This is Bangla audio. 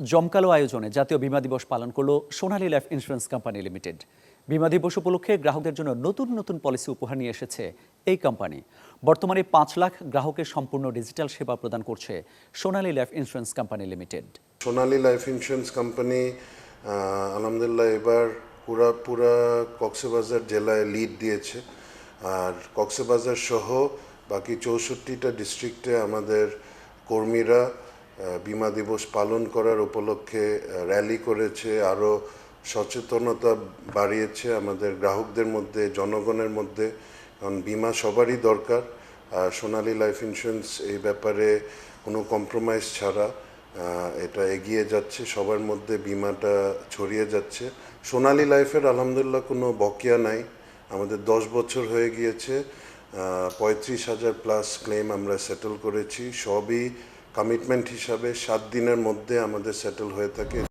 জমকালো আয়োজনে জাতীয় বিমা দিবস পালন করল Sonali life insurance company limited. বীমা দিবস উপলক্ষে গ্রাহকদের জন্য নতুন নতুন পলিসি উপহার নিয়ে এসেছে এই কোম্পানি। বর্তমানে পাঁচ লাখ গ্রাহকের সম্পূর্ণ ডিজিটাল সেবা প্রদান করছে Sonali life insurance company limited. Sonali life insurance company আলহামদুলিল্লাহ এবার পুরা পুরা কক্সবাজার জেলায় লিড দিয়েছে। আর কক্সবাজার সহ বাকি চৌষট্টিটা ডিস্ট্রিক্টে আমাদের কর্মীরা বীমা দিবস পালন করার উপলক্ষে র্যালি করেছে আরও সচেতনতা বাড়িয়েছে আমাদের গ্রাহকদের মধ্যে, জনগণের মধ্যে। কারণ বীমা সবারই দরকার, আর সোনালী লাইফ ইন্স্যুরেন্স এই ব্যাপারে কোনো কম্প্রোমাইজ ছাড়া এটা এগিয়ে যাচ্ছে, সবার মধ্যে বিমাটা ছড়িয়ে যাচ্ছে। সোনালী লাইফের আলহামদুলিল্লাহ কোনো বকেয়া নাই, আমাদের দশ বছর হয়ে গিয়েছে পঁয়ত্রিশ হাজার প্লাস ক্লেম আমরা সেটেল করেছি, সবই কমিটমেন্ট হিসাবে সাত দিনের মধ্যে আমাদের সেটেল হয়ে থাকে।